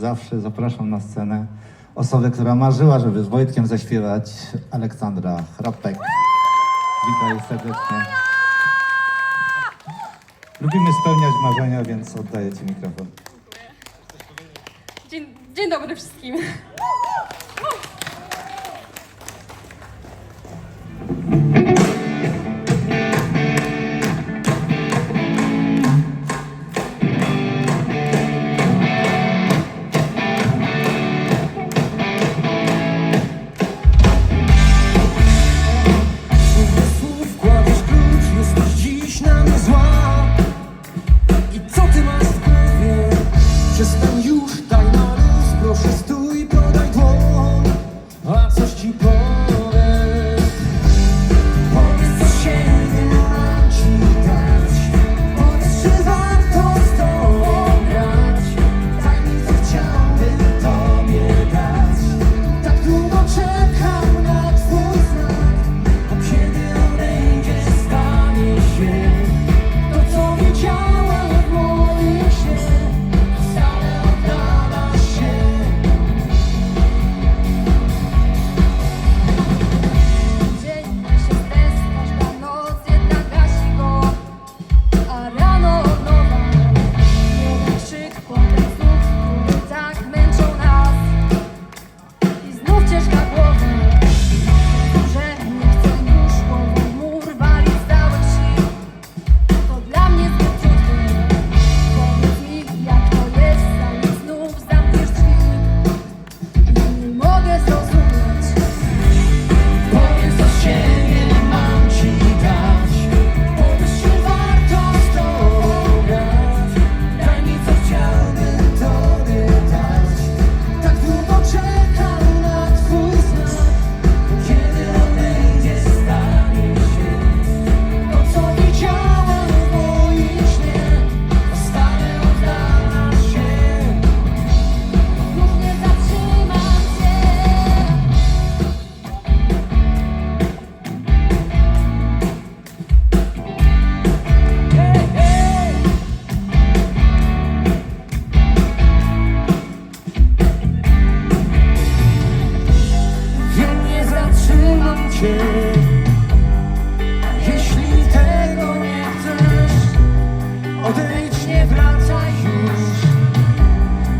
Zawsze zapraszam na scenę osobę, która marzyła, żeby z Wojtkiem zaśpiewać Aleksandra Chrapek. Witaj serdecznie. Lubimy spełniać marzenia, więc oddaję Ci mikrofon. Dzień, dzień dobry wszystkim.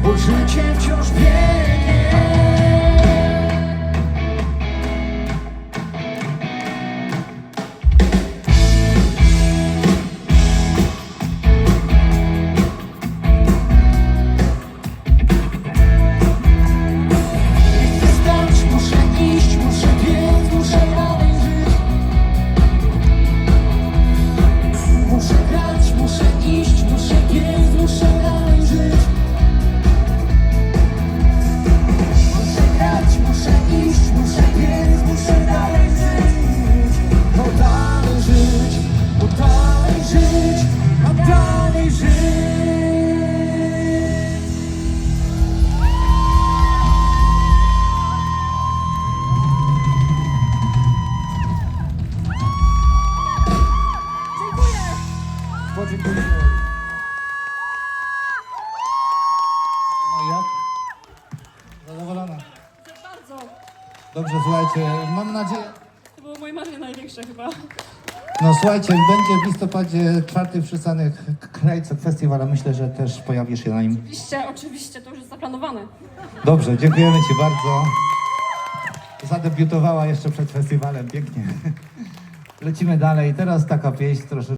bo życie wciąż biegnie. dziękuję. No jak? Zadowolona? Bardzo. Dobrze, słuchajcie, mam nadzieję... To było moje marzenie największe chyba. No słuchajcie, będzie w listopadzie czwarty przystanek Krajcek Festiwal, ale myślę, że też pojawisz się na nim. Oczywiście, oczywiście, to już jest zaplanowane. Dobrze, dziękujemy Ci bardzo. Zadebiutowała jeszcze przed festiwalem, pięknie. Lecimy dalej, teraz taka pieśń troszeczkę.